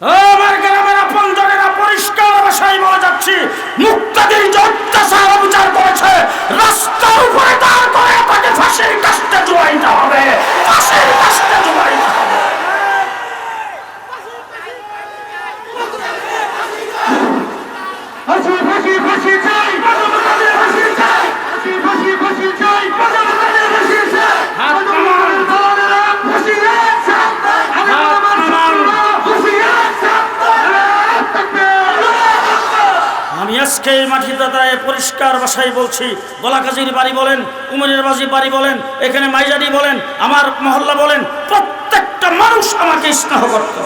আমার গ্রামের আপন জনেরা পরিষ্কার ভাষায় বলে যাচ্ছি, মুক্তাদির যে অত্যাচার অবিচার করেছে, রাস্তার উপরে দাঁড় করে তাকে ফাঁসির কাস্তে জোয়াইতে হবে, ফাঁসির কাস্তে জুয়াইতে আজকে এই মাটিতে দাঁড়ায় পরিষ্কার ভাষায় বলছি, গলাকাজির বাড়ি বলেন, উমরের বাজি বাড়ি বলেন, এখানে মাইজারি বলেন, আমার মহল্লা বলেন, প্রত্যেকটা মানুষ আমাকে স্নেহ করত।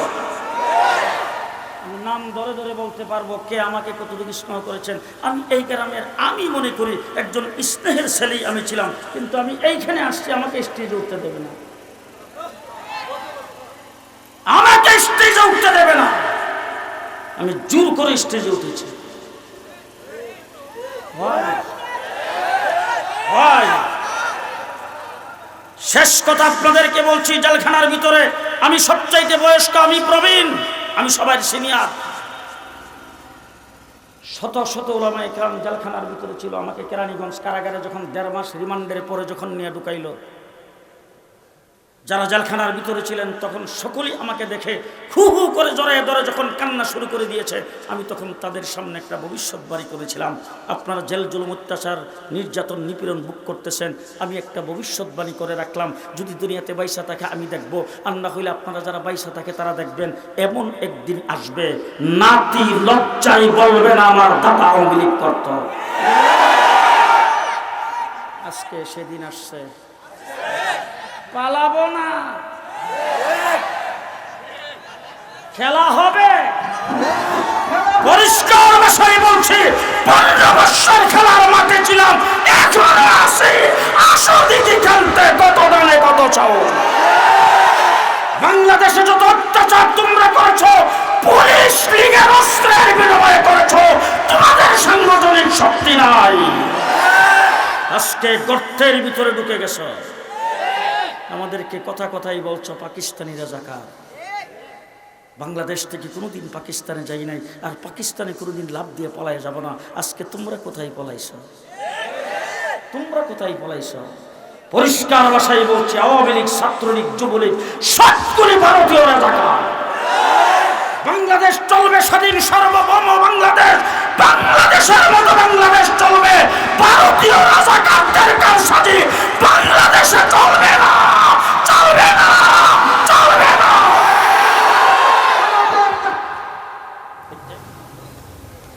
নাম ধরে ধরে বলতে পারব কে আমাকে কতটুকু স্নেহ করেছেন। আমি এই গ্রামের, আমি মনে করি একজন স্নেহের ছেলেই আমি ছিলাম, কিন্তু আমি এইখানে আসছি, আমাকে স্টেজে উঠতে দেবে না। আমাকে স্টেজে উঠতে দেবে না। আমি জোর করে স্টেজে উঠেছি? শেষ কথা আপনাদেরকে বলছি, জেলখানার ভিতরে আমি সবচাইতে বয়স্ক, আমি প্রবীণ, আমি সবাই সিনিয়র। শত শত ওলামা একরাম জেলখানার ভিতরে ছিল, আমাকে কেরানীগঞ্জ কারাগারে যখন দেড় মাস রিমান্ডের পরে যখন নিয়ে ঢুকাইলো যারা জেলখানার ভিতরে ছিলেন, তখন সকলেই আমাকে দেখে হু হু করে জড়ায় ধরে যখন কান্না শুরু করে দিয়েছে, আমি তখন তাদের সামনে একটা ভবিষ্যৎবাণী করেছিলাম। আপনারা জেল জুলুম অত্যাচার, নির্যাতন, নিপীড়ন বুক করতেছেন, আমি একটা ভবিষ্যৎবাণী করে রাখলাম। যদি দুনিয়াতে বাইসা থাকে, আমি দেখব। আর না হইলে আপনারা যারা বাইসা থাকে, তারা দেখবেন, এমন একদিন আসবে, নাতি বলবে না, আমার দাদা আওয়ামী করত। আজকে সেদিন আসছে। পালাবো না। খেলা হবে। পরিষ্কার ভাষায় বলছি, পনেরো বছর খেলার মাঠে ছিলাম, এখন আসি আসো দিদি খেলতে কত দানে কত চাও বাংলাদেশে যত অত্যাচার তোমরা করেছ, পুলিশ লীগের অস্ত্রের বিনিময়ে করেছ, তোমাদের সাংগঠনিক শক্তি নাই। আজকে গর্তের ভিতরে ঢুকে গেছো। আমাদেরকে কথা কথাই বলছো পাকিস্তানি রাজাকার বাংলাদেশ থেকে কোনোদিন পাকিস্তানে যাই নাই, আর পাকিস্তানে কোনোদিন লাভ দিয়ে পলায় যাব না। আজকে তোমরা কোথায় পলাইছ? তোমরা কোথায় পলাইছ? পরিষ্কার ভাষায় বলছি, আওয়ামী লীগ, ছাত্রলীগ, যুবলীগ সব করে ভারতীয় রাজাকার বাংলাদেশ চলবে স্বাধীন সার্বভৌম বাংলাদেশ। বাংলাদেশের মতো বাংলাদেশ চলবে। ভারতীয় রাজাকারদের কারসাজি। বাংলাদেশে চলবে না।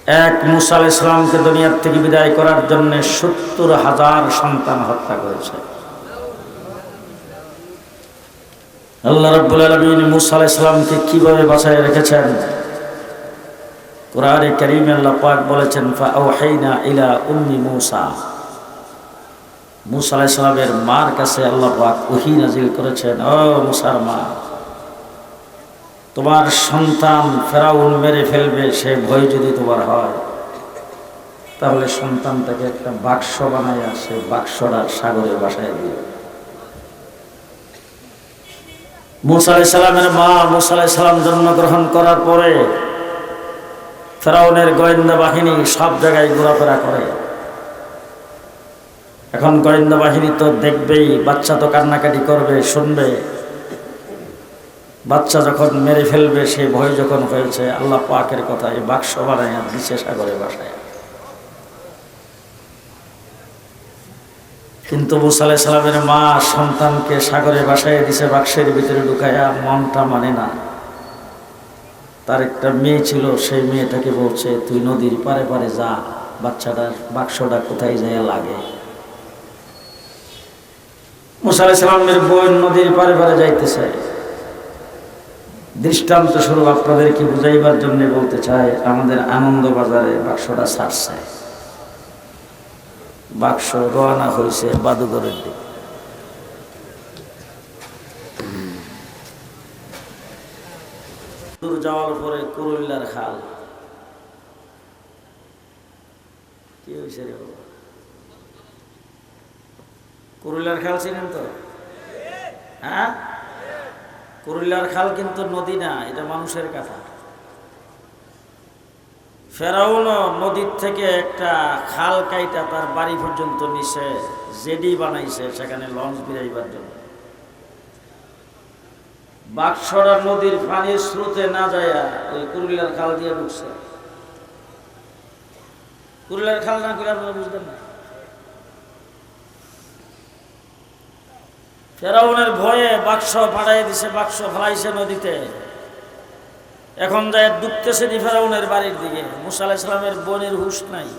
এক মুসা ইসলামকে দুনিয়ার থেকে বিদায় করার জন্য সত্তর হাজার সন্তান হত্যা করেছে। আল্লাহ রব্বুল আলমিন মুসা ইসলামকে কীভাবে বাঁচায় রেখেছেন? কোরআনে করিমে আল্লাহ পাক বলেছেন ফাউহাইনা ইলা উম্মি মুসা। মুসা আলাইহিস সালামের মার কাছে আল্লাহ পাক ওহী নাজিল করেছেন, ও মুসার মা। তোমার সন্তান ফেরাউন মেরে ফেলবে, সে ভয় যদি তোমার হয়, তাহলে সন্তান সন্তানটাকে একটা বাক্স বানায় সে বাক্সটা সাগরের বাসায় দিয়ে মুসা আলাইহিস সালামের মা, মুসা জন্মগ্রহণ করার পরে ফেরাউনের গোয়েন্দা বাহিনী সব জায়গায় ঘোরাফেরা করে। এখন গোয়েন্দা বাহিনী তো দেখবেই, বাচ্চা তো কান্নাকাটি করবে, শুনবে। বাচ্চা যখন মেরে ফেলবে, সে ভয় যখন হয়েছে আল্লাহ পাকের কথা এই বাক্স বানায় দিচ্ছে সাগরে বাসায়। কিন্তু মুসালে সালামের মা সন্তানকে সাগরে বাসায় দিছে, বাক্সের ভিতরে ঢুকাইয়া মনটা মানে না। তার একটা মেয়ে ছিল, সেই মেয়েটাকে বলছে, তুই নদীর পারে পারে যা, বাচ্চাটার বাক্সটা কোথায় যায় লাগে? মুসালে সালামের বোন নদীর পারে পারে যাইতেছে। দৃষ্টান্ত স্বরূপ আপনাদেরকে বুঝাইবার জন্য বলতে চাই, আমাদের আনন্দ বাজারে বাক্সটা ছাড়ছে। বাক্স রওনা হয়েছে বাদুঘরের দিকে। দূর যাওয়ার পরে কুরুল্লার খাল। কি হয়েছে রে বাবা? কুরুল্লার খাল ছিলেন তো? হ্যাঁ? কুরুল্লার খাল কিন্তু নদী না, এটা মানুষের কথা। ফেরাউন নদীর থেকে একটা খাল কাইটা তার বাড়ি পর্যন্ত নিচে জেডি বানাইছে, সেখানে লঞ্চ বিরাইবার জন্য। বাক্সরা নদীর পানির স্রোতে না যায় ওই কুরুলিয়ার খাল দিয়ে ঢুকছে। কুরুলিয়ার খাল না করে আপনারা বুঝবেন না? ফেরাউনের ভয়ে বাক্স ফাটাই দিছে, বাক্স ফেলাইছে নদীতে। এখন যায় ডুবতেছে নি ফেরাউনের বাড়ির দিকে। মুসা আলাইসালামের বোনের হুশ নাই।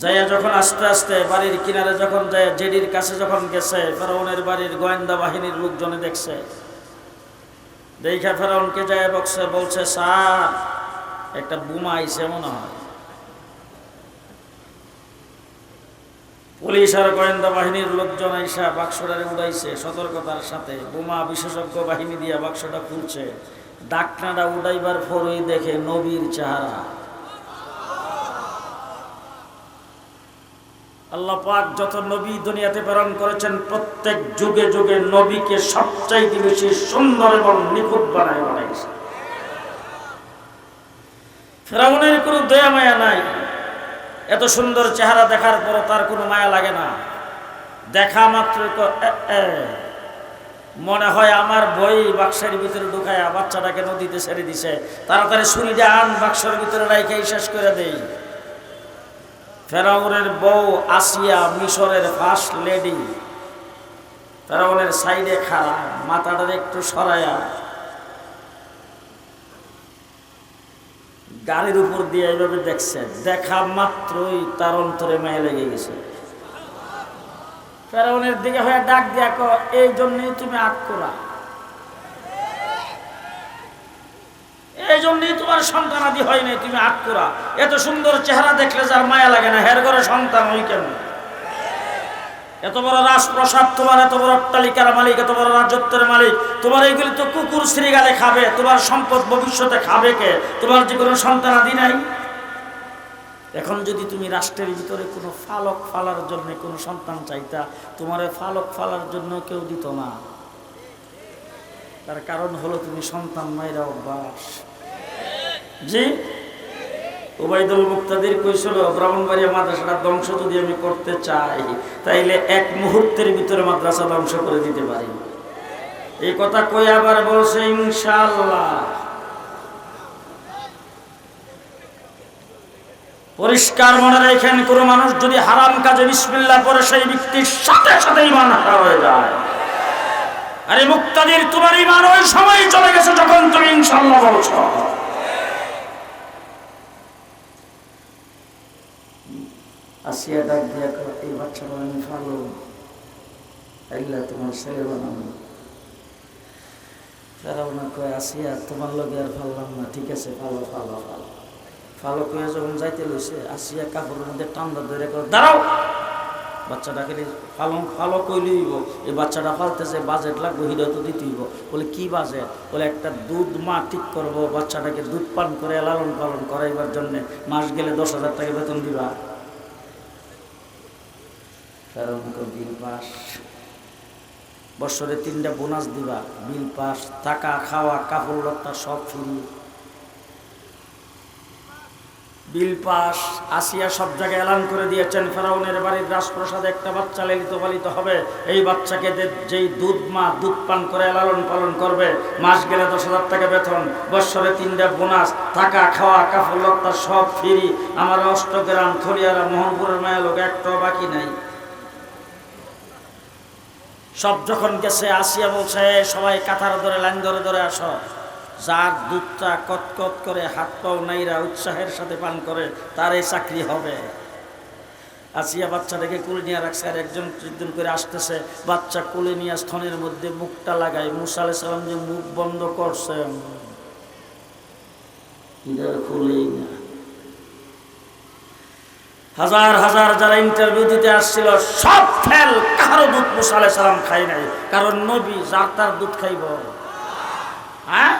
যাইয়া যখন আস্তে আস্তে বাড়ির কিনারে যখন যায়, জেডির কাছে যখন গেছে, ফেরাউনের বাড়ির গোয়েন্দা বাহিনীর লোকজনে দেখছে। দেখা ফেরাউনকে যায় বকছে, বলছে, স্যার, একটা বোমা আইছে, মনে হয়। পুলিশ আর গোয়েন্দা বাহিনীর লোকজন আইসা বাক্সটারে উড়াইছে, সতর্কতার সাথে। বোমা বিশেষজ্ঞ বাহিনী দিয়া বাক্সটা খুলছে। ডাকনাটা উড়াইবার পরই দেখে নবীর চেহারা। আল্লাহ পাক যত নবী দুনিয়াতে প্রেরণ করেছেন, প্রত্যেক যুগে যুগে নবীকে সবচাইতে বেশি সুন্দর এবং নিখুঁত বানায় বানাইছে। ফেরাউনের কোনো দয়া মায়া নাই। এত সুন্দর চেহারা দেখার পর তার কোনো মায়া লাগে না। দেখা মাত্র মনে হয় আমার বই বাক্সের ভিতরে ঢুকায় বাচ্চাটাকে নদীতে ছেড়ে দিছে। তাড়াতাড়ি ছুরিটা আন, বাক্সের ভিতরে রাইখে শেষ করে দেই। ফেরাউনের বউ আসিয়া মিশরের ফার্স্ট লেডি। ফেরাউনের সাইডে খাড়া মাথাটা একটু সরায়া গাড়ির উপর দিয়ে এইভাবে দেখছে। দেখা মাত্রই তার অন্তরে মায়া লেগে গেছে। ফেরাউনের দিকে হয়ে ডাক দিয়া কো এই জন্যই তুমি আগ করা। এই জন্যই তোমার সন্তান আদি হয়নি তুমি আগ করা। এত সুন্দর চেহারা দেখলে যার মায়া লাগে না, হের ঘরে সন্তান ওই কেন এত বড় রাজপ্রসাদ, তোমার এত বড় অট্টালিকার মালিক, এত বড় রাজত্বের মালিক, তোমার এইগুলি তো কুকুর শ্রীগালে খাবে, তোমার সম্পদ ভবিষ্যতে খাবে কে? তোমার যে কোনো সন্তান আদি নাই? এখন যদি তুমি রাষ্ট্রের ভিতরে কোনো ফালক ফালার জন্য কোনো সন্তান চাইতা, তোমার ফালক ফালার জন্য কেউ দিত না। তার কারণ হলো তুমি সন্তান মায়েরা অভ্যাস। জি? ওবায়দুল মুক্তাদির কইছিল ব্রাহ্মণবাড়িয়া মাদ্রাসাটা ধ্বংস যদি আমি করতে চাই, তাইলে এক মুহূর্তের ভিতরে মাদ্রাসা ধ্বংস করে দিতে পারি। এই কথা কই আবার বলছে, ইনশাআল্লাহ। পরিষ্কার মনে রেখেন, কোনো মানুষ যদি হারাম কাজে বিসমিল্লাহ পরে সেই ব্যক্তির সাথে সাথে ইমান হারা হয়ে যায়। আরে মুক্তাদির, তোমার ইমান ওই সময় চলে গেছে যখন তুমি ইনশাআল্লাহ বলছো। আসিয়া ডাক দিয়া এই বাচ্চাটা আমি ভালো আল্লাহ তোমার ছেলে বানাবো ফেরাউনা কয়, আসিয়া তোমার লগে আর ফাললাম না। ঠিক আছে ভালো ভালো ভালো ভালো কয়ে যখন যাইতে লইছে, আসিয়া কাপড়ের মধ্যে টান্দা ধরে কয়, দাঁড়াও! বাচ্চাটাকে ফালন ফালো কইলেই হইব। এই বাচ্চাটা ফালতেছে বাজেট লাগবে হৃদয় তো দিতে হইব। বলে, কি বাজেট? বলে, একটা দুধ মা ঠিক করব, বাচ্চাটাকে দুধ পান করে লালন পালন করাইবার জন্যে। মাস গেলে দশ হাজার টাকা বেতন দিবা। কারণ বিল পাস। বছরে তিনটা বোনাস দিবা, বিল পাস থাকা খাওয়া, কাপড় লত্তা সব ফ্রি। বিল পাস, আসিয়া সব জায়গায় এলান করে দিয়েছেন, ফেরাউনের বাড়ির রাজপ্রসাদে একটা বাচ্চা লালিত পালিত হবে। এই বাচ্চাকে যেই দুধ মা দুধ পান করে লালন পালন করবে, মাস গেলে দশ হাজার টাকা বেতন। বৎসরে তিনটা বোনাস থাকা খাওয়া, কাপড় লত্তা সব ফিরি। আমার অষ্টগ্রাম থলিয়ারা মোহনপুরের মায়া লোক, একটাও বাকি নাই। সব যখন গেছে আসিয়া বলছে সবাই কাতার ধরে লাইন ধরে ধরে আসো। যার দুধটা কটকট করে হাত পাও নাইরা উৎসাহের সাথে পান করে তার এই চাকরি হবে। আসিয়া বাচ্চাটাকে কুলে নিয়ে রাখছে আর একজন একজন করে আসতেছে। বাচ্চা কুলে নিয়ে স্থনের মধ্যে মুখটা লাগায় মুসা সালাম যে মুখ বন্ধ করছে। খুলেই না। হাজার হাজার যারা ইন্টারভিউ দিতে আসছিল সব ফেল কারও মুসা আলাইহিস সালাম খাই নাই, কারণ নবী যার তার দুধ খাইব। হ্যাঁ?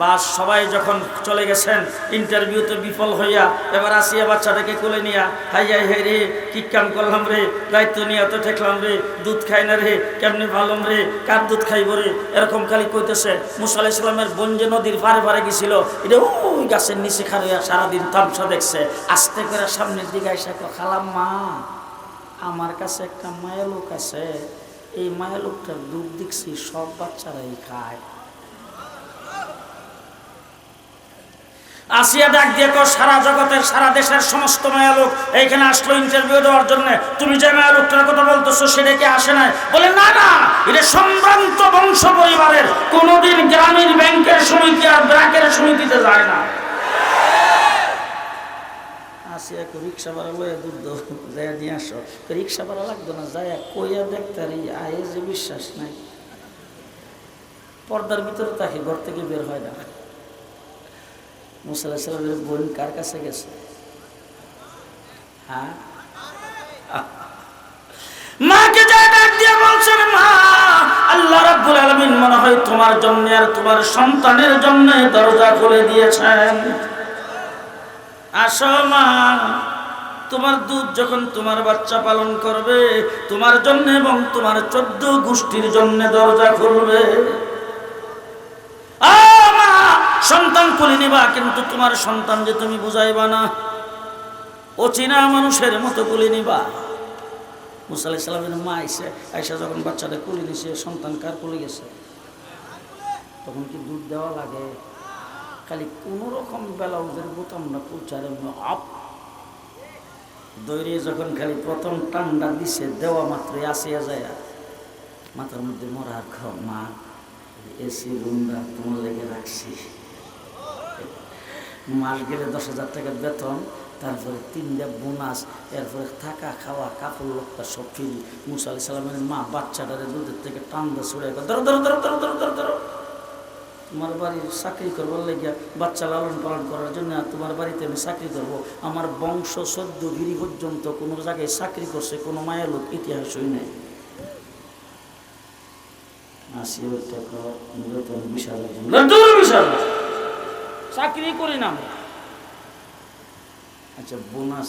বাস সবাই যখন চলে গেছেন, ইন্টারভিউতে বিফল হইয়া, এবার আসিয়া বাচ্চাটাকে কোলে নিয়া, হাই হাই হাই রে, কি কাম করলাম রে? দায়িত্ব নিয়ে তো ঠেকলাম রে, দুধ খাই না রে, কেমনি ভালম রে, কার দুধ খাইব রে? এরকম খালি কইতেছে, মুসা আলাহ ইসলামের বঞ্জে নদীর পারে পারে গেছিল, এটা ওই গাছের নিচে খারিয়া সারাদিন তামসা দেখছে, আস্তে করে সামনের দিকে এসে খালাম মা আমার কাছে একটা মায়া লোক আছে, এই মায়া লোকটার দুধ দেখছি সব বাচ্চারাই খায়। আসিয়া ডাক দিয়ে কো সারা জগতের, সারা দেশের সমস্ত মায়া লোক এইখানে আসলো ইন্টারভিউ দেওয়ার জন্য। তুমি যে মায়া লোকটার কথা বলতেছো সেটা কি আসে না বলে, না না, এটা সম্ভ্রান্ত বংশ পরিবারের। কোনোদিন গ্রামীণ ব্যাংকের সমিতি আর ব্র্যাকের সমিতিতে যায় না। আসিয়া একটু রিক্সা ভাড়া লয়ে দাও যায় নিয়ে আসো। রিক্সা ভাড়া লাগতো না যায় কইয়া দেখতারি আয়ে যে বিশ্বাস নাই। পর্দার ভিতরে তাকে ঘর থেকে বের হয় না। মুসাল্লাহ সাল্লামের বোন কার কাছে গেছে? হ্যাঁ? মাকে যা ডাক দিয়ে বলছেন, মা, আল্লাহ রাব্বুল আলামিন মনে হয় তোমার জন্য আর তোমার সন্তানের জন্য দরজা খুলে দিয়েছেন। আসো মা। তোমার দুধ যখন তোমার বাচ্চা পালন করবে, তোমার জন্য এবং তোমার চোদ্দ গোষ্ঠীর জন্য দরজা খুলবে। সন্তান করে নিবা, কিন্তু তোমার সন্তান যে তুমি বুঝাইবা না, অচেনা মানুষের মতো কুলে নিবা। মুসা আলাইহিস সালামের মা আইসে, আইসা যখন বাচ্চাটা কুলে নিছে, সন্তান কার কুলে গেছে? তখন কি দুধ দেওয়া লাগে? খালি কোনো রকম বোতাম না প্রচারে আপ। দৈরে যখন খালি প্রথম টান্ডা দিছে, দেওয়া মাত্রই আসিয়া যায় মাথার মধ্যে মরা খাও মা, এসি রুমটা তোমার লেগে রাখছি। মাস গেলে দশ হাজার টাকার বেতন, তারপরে তিনটা বোনাস, এরপরে থাকা, খাওয়া, কাপড় লোকটা সব ফ্রি। মুসা আলি সালামের মা বাচ্চাটারে দুধের থেকে টান্দা ছুড়ে ধরো ধরো ধরো ধরো ধরো ধরো ধরো। তোমার বাড়ির চাকরি করবার লেগে বাচ্চা লালন পালন করার জন্য তোমার বাড়িতে আমি চাকরি করব। আমার বংশ সদ্য গিরি পর্যন্ত কোনো জায়গায় চাকরি করছে কোনো মায়ের লোক নেই। দূর বিশ হাজার চাকরি করি না। আচ্ছা বোনাস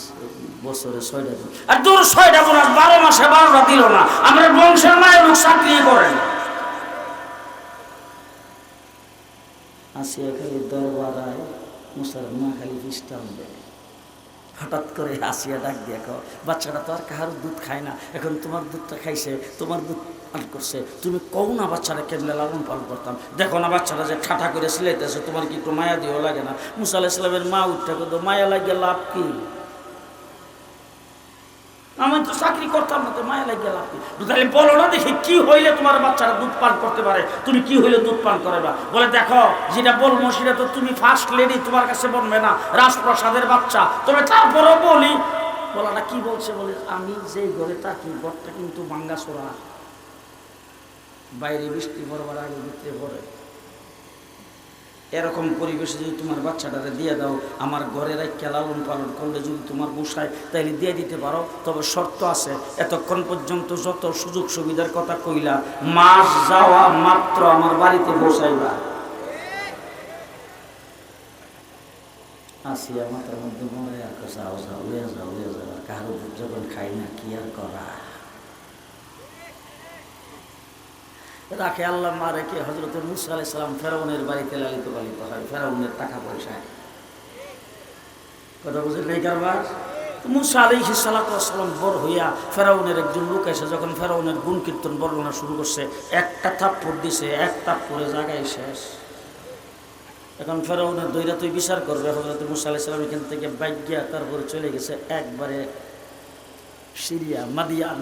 বছরে ছয়টা আর দূর ছয়টা বোনাস বারো মাসে বারোটা দিল না। আমার বংশের মায়ের লোক চাকরি করেন আসিয়া খালি দরবারায় মুসলমান খালি খ্রিস্টান দেয় হঠাৎ করে হাসিয়া ডাক দিয়ে কো বাচ্চাটা তো আর কাহার দুধ খায় না। এখন তোমার দুধটা খাইছে, তোমার দুধ পান করছে। তুমি কও না বাচ্চারা কেমনে লালন পালন করতাম। দেখো না বাচ্চারা যে ঠাঠা করে সিলাইতেছে, তোমার কি একটু মায়া দিও লাগে না? মুসা আলাহ ইসলামের মা উঠতে করতো মায়া লাগিয়ে লাভ কি? আমি তো চাকরি করতাম না, তো মায়া লাগিয়ে কি? তাহলে বলো না দেখি কি হইলে তোমার বাচ্চারা দুধ পান করতে পারে। তুমি কি হইলে দুধ পান করাবা বলে, দেখো, যেটা বলব সেটা তো তুমি ফার্স্ট লেডি তোমার কাছে বলবে না, রাজপ্রসাদের বাচ্চা। তবে তারপরেও বলি। বলাটা কি বলছে? বলে, আমি যে ঘরে থাকি, ঘরটা কিন্তু ভাঙ্গা সোরা বাইরে বৃষ্টি পড়বার আগে ভিতরে পড়ে। এরকম পরিবেশে যদি তোমার বাচ্চাটারে দিয়ে দাও, আমার ঘরের এক লালন পালন করলে যদি তোমার বসায় তাইলে দিয়ে দিতে পারো। তবে শর্ত আছে, এতক্ষণ পর্যন্ত যত সুযোগ সুবিধার কথা কইলা, মাস যাওয়া মাত্র আমার বাড়িতে বসাইবা। আসিয়া মাথার মধ্যে মনে আর যাও যাও যাও যাও কারও যখন খাই না, কি আর করা রাখে আল্লাহ মা রেখে হজরত মুসা আলাই সালাম ফেরাউনের বাড়িতে লালিত পালিত হয়, ফেরাউনের টাকা পয়সায়। কথা বুঝলেন এই কারবার? মুসা আলী সালাম বড় হইয়া ফেরাউনের একজন লোক এসে যখন ফেরাউনের গুণ কীর্তন বর্ণনা শুরু করছে, একটা থাপ্পড় দিছে, এক থাপ্পড়ে জায়গায় শেষ। এখন ফেরাউনের দৈরা তুই বিচার করবে হজরত মুসা আলাই সালাম এখান থেকে গিয়া তারপরে চলে গেছে, একবারে সিরিয়া, মাদিয়ান,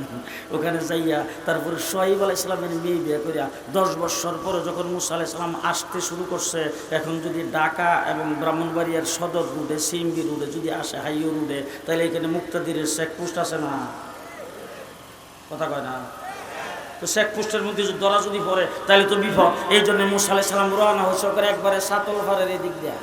ওখানে যাইয়া তারপরে সোহাইব আলাহ ইসলামের মেয়ে বিয়ে করিয়া দশ বৎসর পরে যখন মুসা আলাহ ইসলাম আসতে শুরু করছে, এখন যদি ঢাকা এবং ব্রাহ্মণবাড়িয়ার সদর রুডে সিমবি রুডে যদি আসে হাইও রুটে, তাহলে এখানে মুক্তাদিরের চেকপোস্ট আছে না? কথা কয় না? তো শেখ চেকপোস্টের মধ্যে যদি দরা যদি পড়ে, তাহলে তো বিপদ। এই জন্য মুসা আলাহ রওনা হচ্ছে ওখানে একবারে সাতল ফারের এদিক দেয়া।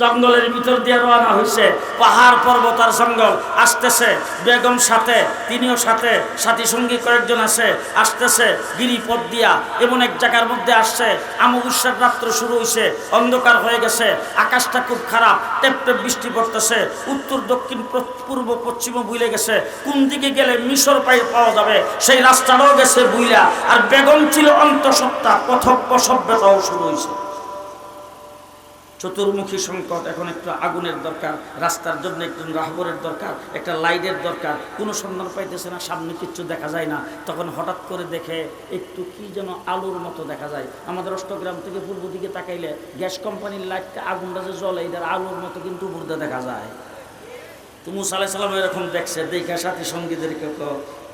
জঙ্গলের ভিতর দিয়ে রওনা হয়েছে পাহাড় পর্বত আর জঙ্গল আসতেছে। বেগম সাথে, তিনিও সাথে, সাথী সঙ্গী কয়েকজন আছে, আসতেছে। গিরিপথ দিয়া এমন এক জায়গার মধ্যে আসছে। আমবুস্যার রাত্র শুরু হয়েছে অন্ধকার হয়ে গেছে। আকাশটা খুব খারাপ। টেপ টেপ বৃষ্টি পড়তেছে। উত্তর, দক্ষিণ পূর্ব, পশ্চিমও বুইলে গেছে। কোন দিকে গেলে মিশর পাই পাওয়া যাবে, সেই রাস্তাটাও গেছে বুইলা। আর বেগম ছিল অন্তঃসত্ত্বা কথব্য সভ্যতাও শুরু হয়েছে চতুর্মুখী সংকট এখন একটু আগুনের দরকার, রাস্তার জন্য একজন রাহবরের দরকার, একটা লাইটের দরকার। কোনো সন্ধান পাইতেছে না, সামনে কিচ্ছু দেখা যায় না। তখন হঠাৎ করে দেখে একটু কি যেন আলোর মতো দেখা যায়। আমাদের অষ্টগ্রাম থেকে পূর্ব দিকে তাকাইলে গ্যাস কোম্পানির লাইটটা আগুনটা যে জ্বলে, এটার আলোর মতো কিন্তু উপরে দেখা যায়। তো মুসা এরকম দেখছে, দেখা সাথী সঙ্গীদেরকে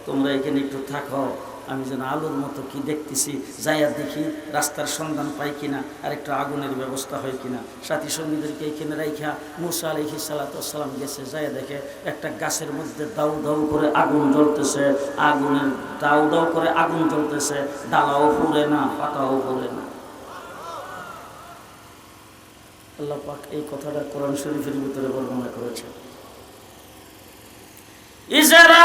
তোমরা এখানে একটু থাকো। আমি যেন আলোর মতো কি দেখতেছি, যাইয়া দেখি রাস্তার সন্ধান পাই কিনা আর একটা আগুনের ব্যবস্থা হয় কিনা। সাথী সঙ্গীদেরকে এখানে রাইখা মুসা আলহি সালাতাম গেছে, যাইয়া দেখে একটা গাছের মধ্যে দাউ দাউ করে আগুন জ্বলতেছে, আগুনের দাউ দাউ করে আগুন জ্বলতেছে, ডালাও পড়ে না, পাতাও পড়ে না। আল্লাহ পাক এই কথাটা কোরআন শরীফের ভিতরে বর্ণনা করেছে। ইজারা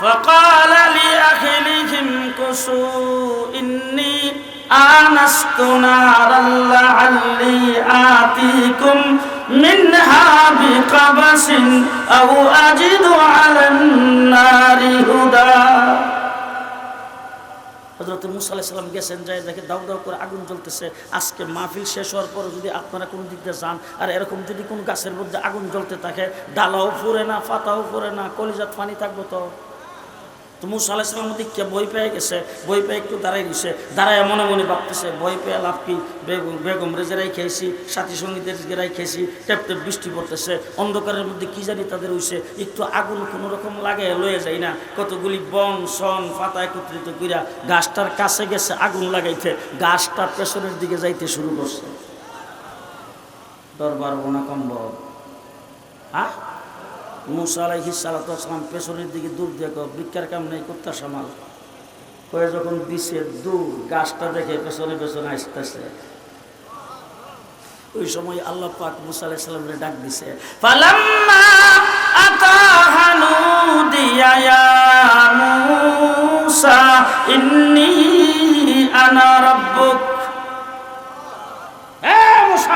فقال لأهلهم كسوا إني آنست نارا لعلي آتيكم منها بقبس أو أجد على النار هدى হজরত মুসা আলাইসাল্লাম গেছেন যায় দেখে দাউ দাউ করে আগুন জ্বলতেছে আজকে মাহফিল শেষ হওয়ার পরে যদি আপনারা কোন দিক দিয়ে যান আর এরকম যদি কোন গাছের মধ্যে আগুন জ্বলতে থাকে ডালাও ফুরে না পাতাও ফুরে না কলিজাত পানি থাকবো তো তো মুসা আলাইসাল্লাম দিকে বই পেয়ে গেছে? বই পেয়ে একটু দাঁড়াই গেছে। দাঁড়ায় মনে মনে ভাবতেছে বই পেয়ে লাভ কি? বেগম বেগম রেজেরাই খেয়েছি, সাথী সঙ্গীদের গেরাই খেয়েছি, টেপ টেপ বৃষ্টি পড়তেছে। অন্ধকারের মধ্যে কি জানি তাদের হইছে। একটু আগুন কোনো রকম লাগে, লয়ে যায় না। কতগুলি বন সন পাতা একত্রিত কইরা গাছটার কাছে গেছে আগুন লাগাইতে। গাছটা পেছনের দিকে যাইতে শুরু করছে। দরবার বোনা কম্বল হ্যাঁ মুসা আলাইহি সালাতাম পেছনের দিকে দূর দেখো, ভিক্ষার কাম নেই কুত্তা সামাল। কয়ে যখন দিছে দূর, গাছটা দেখে পেছনে পেছনে আসতেছে। ওই সময় আল্লাহ পাক মুসা আলাইহিস ডাক দিছে, ফালাম্মা মুসা হে মুসা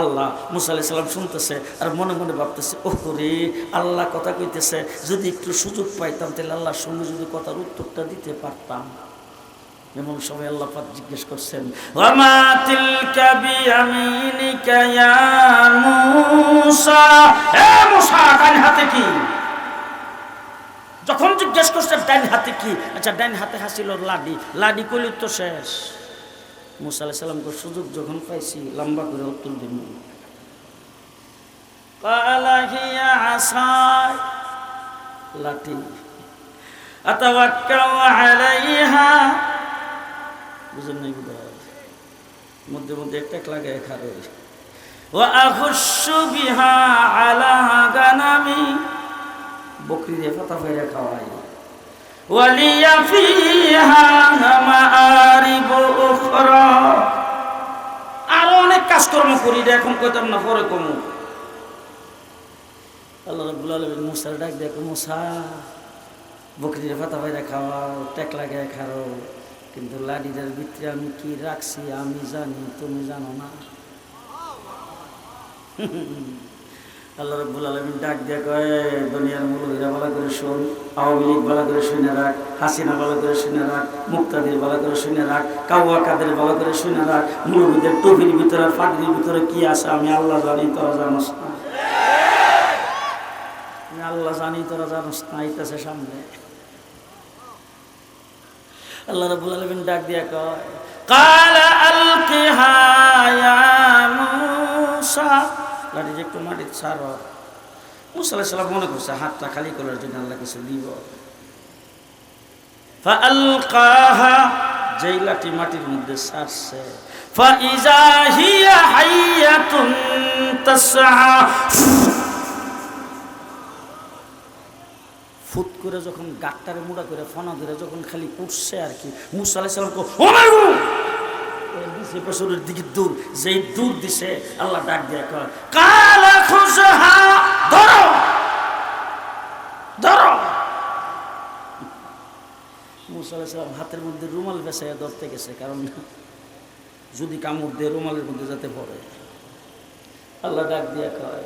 আল্লাহ মুসা সালাম শুনতেছে আর মনে মনে ভাবতেছে, ওহ রে, আল্লাহ কথা কইতেছে, যদি একটু সুযোগ পাইতাম, তাহলে আল্লাহর সঙ্গে যদি কথার উত্তরটা দিতে পারতাম। এমন সময় আল্লাহ জিজ্ঞেস করছেন হাতে কি? যখন জিজ্ঞেস করছে, ডান হাতে কি? আচ্ছা ডান হাতে হাসিল লাডি লাডি কইলি তো শেষ। মুসা আলাহ সুযোগ যখন পাইছি, লম্বা করে উত্তর দিন লাঠি। মধ্যে মধ্যে একটা এক লাগে খারে বকরি দিয়ে পাতা ফেরে খাওয়াই ولي فيها مآرب أخرى আরো অনেক কাজকর্ম করি রে এখন কইতাম না পরে কমু আল্লাহ রাব্বুল আলামিন মুসার ডাক দেখো মুসা বকরির পাতা বাইরে খাওয়াও টেক লাগে খাও কিন্তু লাডিটার ভিতরে আমি কি রাখছি আমি জানি তুমি জানো না আল্লাহ রব্বুল আলমিন ডাক দিয়ে কয়, দুনিয়ার মুরগিরা ভালো করে শোন, আওয়ামী লীগ ভালো করে শুনে রাখ, হাসিনা ভালো করে শুনে রাখ, মুক্তাদির ভালো করে শুনে রাখ, কাউয়া কাদের ভালো করে শুনে রাখ মুরগিদের টুপির ভিতরে ফাটির ভিতরে কি আছে আমি আল্লাহ জানি, তোরা জানোস না। আমি আল্লাহ জানি, তোরা জানোস না, আইতেছে সামনে। আল্লাহ রাব্বুল আলামিন ডাক দিয়া কয়, কালা আলকিহা মূসা। লাঠি যে একটু মাটির ছাড় মুসা আলাইহিস সালাম মনে করছে, হাতটা খালি করার জন্য আল্লাহ কিছু দিব। যেই লাঠি মাটির মধ্যে তাসআ। ফুট করে যখন গাটটারে মুড়া করে, ফনা ধরে যখন খালি উঠছে আর কি, মুসা আলাইহিস সালাম কো ও মাই গো দিকে দূর, যেই দূর দিছে, আল্লাহ ডাক দিয়ে কয় ধরো ধরো। হাতের মধ্যে রুমাল বেসাইয়া ধরতে গেছে, কারণ যদি কামড় দিয়ে রুমালের মধ্যে যাতে পড়ে। আল্লাহ ডাক দিয়া কয়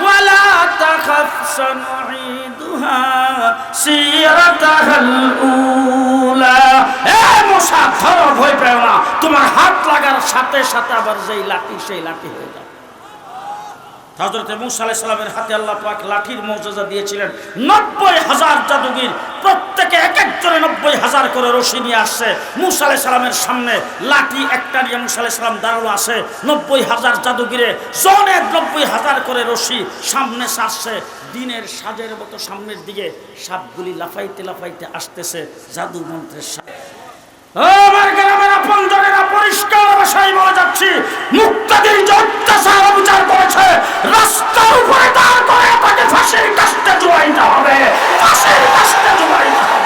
ভয় تخف سنعيدها سيرتها الأولى এ মশা ধরো ভয় পেও না তোমার হাত লাগার সাথে সাথে আবার যেই লাঠি সেই লাঠি হয়ে যাবে হজরত মুসা সালামের হাতে আল্লাহ পাক লাঠির মর্যাদা দিয়েছিলেন। নব্বই হাজার জাদুগির, প্রত্যেকে এক একজনে নব্বই হাজার করে রশি নিয়ে আসছে। মুসা আলাইহিস সালামের সামনে লাঠি একটা নিয়ে মুসা আলাইহিস সালাম দাঁড়ানো আছে। নব্বই হাজার জাদুগিরে জনে নব্বই হাজার করে রশি সামনে সারছে। দিনের সাজের মতো সামনের দিকে সাপগুলি লাফাইতে লাফাইতে আসতেছে জাদু মন্ত্রের সাপ আমার গ্রামের আপন জনেরা পরিষ্কার ভাষায় যাচ্ছি, মুক্তাদির যে অত্যাচার অবিচার করেছে, রাস্তার উপরে দাঁড় করে তাকে ফাঁসির কাস্তে জুয়াইতে হবে। ফাঁসির কাস্তে জুয়াইতে হবে।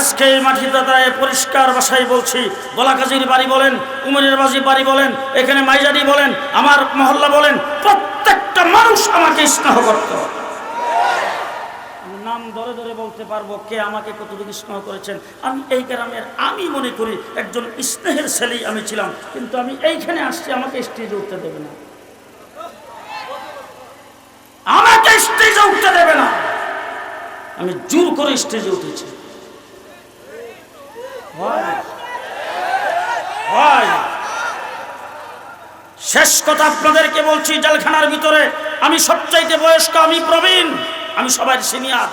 আজকে এই মাটিতে দাঁড়িয়ে পরিষ্কার ভাষায় বলছি, গলাকাজির বাড়ি বলেন, উমরের বাজি বাড়ি বলেন, এখানে মাইজারি বলেন, আমার মহল্লা বলেন, প্রত্যেকটা মানুষ আমাকে স্নেহ করত। নাম ধরে ধরে বলতে পারব কে আমাকে কতটুকু স্নেহ করেছেন। আমি এই গ্রামের, আমি মনে করি একজন স্নেহের ছেলেই আমি ছিলাম, কিন্তু আমি এইখানে আসছি, আমাকে স্টেজে উঠতে দেবে না। আমাকে স্টেজে উঠতে দেবে না। আমি জোর করে স্টেজে উঠেছি? শেষ কথা আপনাদেরকে বলছি, জেলখানার ভিতরে আমি সবচাইতে বয়স্ক, আমি প্রবীণ, আমি সবাই সিনিয়র।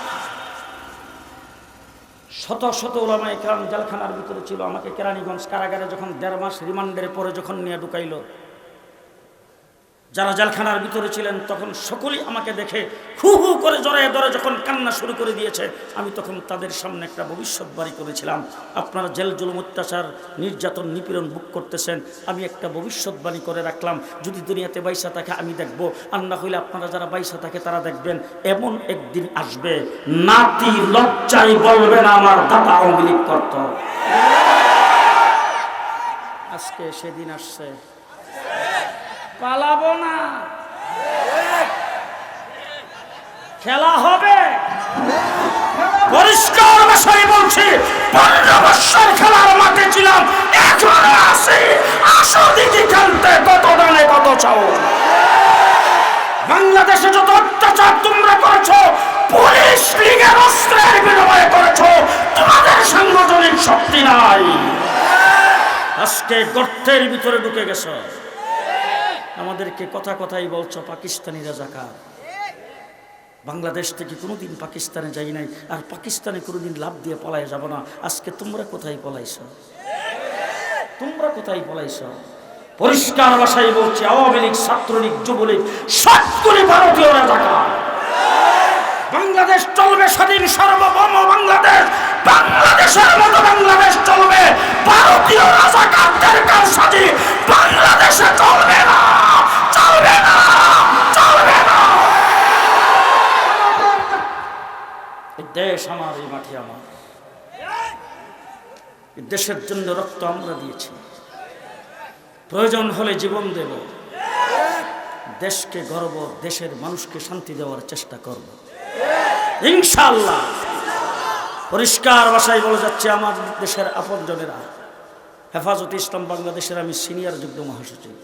শত শত ওলামা একরাম জেলখানার ভিতরে ছিল, আমাকে কেরানীগঞ্জ কারাগারে যখন দেড় মাস রিমান্ডের পরে যখন নিয়ে ঢুকাইলো যারা জেলখানার ভিতরে ছিলেন, তখন সকলেই আমাকে দেখে হু হু করে জড়ায় ধরে যখন কান্না শুরু করে দিয়েছে, আমি তখন তাদের সামনে একটা ভবিষ্যৎবাণী করেছিলাম। আপনারা জেল জুলুম অত্যাচার, নির্যাতন, নিপীড়ন বুক করতেছেন, আমি একটা ভবিষ্যৎবাণী করে রাখলাম। যদি দুনিয়াতে বাইসা থাকে, আমি দেখব। আর না হইলে আপনারা যারা বাইসা থাকে, তারা দেখবেন এমন একদিন আসবে। নাতি লজ্জায় বলবে না, আমার দাদা আওয়ামী লীগ করত। আজকে সেদিন আসছে। পালাবো না। খেলা হবে। পরিষ্কার ভাষায় বলছি, পনেরো বৎসর খেলার মাঠে ছিলাম, এখনও আছি। আসো দিদি খেলতে কত দানে কত চাও। বাংলাদেশে যত অত্যাচার তোমরা করেছ, পুলিশ লীগের অস্ত্রের বিনিময়ে করেছ, তোমাদের সাংগঠনিক শক্তি নাই। আজকে গর্তের ভিতরে ঢুকে গেছো। আমাদেরকে কথা কথাই বলছো পাকিস্তানি রাজাকার। বাংলাদেশ থেকে কোনোদিন পাকিস্তানে যাই নাই, আর পাকিস্তানে কোনোদিন লাভ দিয়ে পলায় যাব না। আজকে তোমরা কোথায় পলাইছ? তোমরা কোথায় পলাইছ? পরিষ্কার ভাষায় বলছে, আওয়ামী লীগ, ছাত্রলীগ, যুবলীগ সবগুলি ভারতীয় রাজাকার। বাংলাদেশ চলবে স্বাধীন, সার্বভৌম বাংলাদেশ। বাংলাদেশের মতো বাংলাদেশ চলবে। ভারতীয় রাজাকারদের কারসাজি বাংলাদেশে চলবে না চলবে না চলবে না। দেশ আমার, এই মাটি আমার। দেশের জন্য রক্ত আমরা দিয়েছি। প্রয়োজন হলে জীবন দেব। দেশকে গর্ব, দেশের মানুষকে শান্তি দেওয়ার চেষ্টা করব। ইনশাল্লাহ পরিষ্কার ভাষায় বলে যাচ্ছে, আমার দেশের আপনজনেরা। হেফাজতে ইসলাম বাংলাদেশের আমি সিনিয়র যুগ্ম মহাসচিব।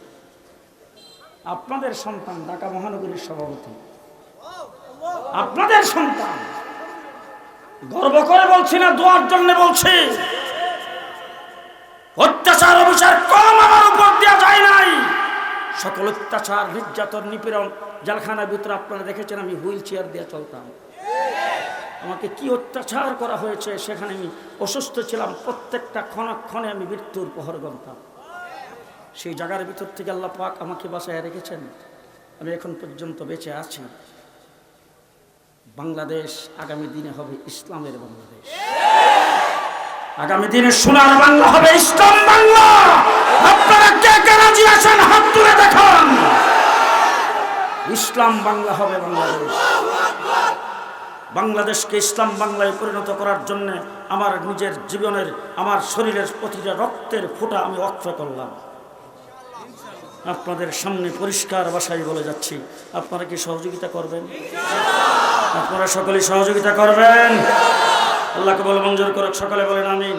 আপনাদের সন্তান ঢাকা মহানগরীর সভাপতি। আপনাদের সন্তান গর্ব করে বলছি না, দোয়ার জন্য বলছি। অত্যাচার, অবিচার কম আমার উপর দেওয়া যায় নাই। সকল অত্যাচার, নির্যাতন, নিপীড়ন, জেলখানার ভিতরে আপনারা দেখেছেন আমি হুইল চেয়ার দিয়ে চলতাম। আমাকে কি অত্যাচার করা হয়েছে সেখানে আমি অসুস্থ ছিলাম। প্রত্যেকটা ক্ষণক্ষণে আমি মৃত্যুর প্রহর গণতাম সেই জায়গার ভিতর থেকে আল্লাহ পাক আমাকে বাসায় রেখেছেন। আমি এখন পর্যন্ত বেঁচে আছি। বাংলাদেশ আগামী দিনে হবে ইসলামের বাংলাদেশ। আগামী দিনে সোনার বাংলা হবে ইসলাম বাংলা। আপনারা কে কে রাজি আছেন হাত তুলে দেখান। ইসলাম বাংলা হবে বাংলাদেশ। বাংলাদেশকে ইসলাম বাংলায় পরিণত করার জন্য আমার নিজের জীবনের, আমার শরীরের প্রতিটা রক্তের ফোঁটা আমি অক্ষ করলাম। আপনাদের সামনে পরিষ্কার বাসায় বলে যাচ্ছি, আপনারা কি সহযোগিতা করবেন? আপনারা সকলে সহযোগিতা করবেন। আল্লাহকে বলে মঞ্জুর করুক, সকলে বলেন আমিন।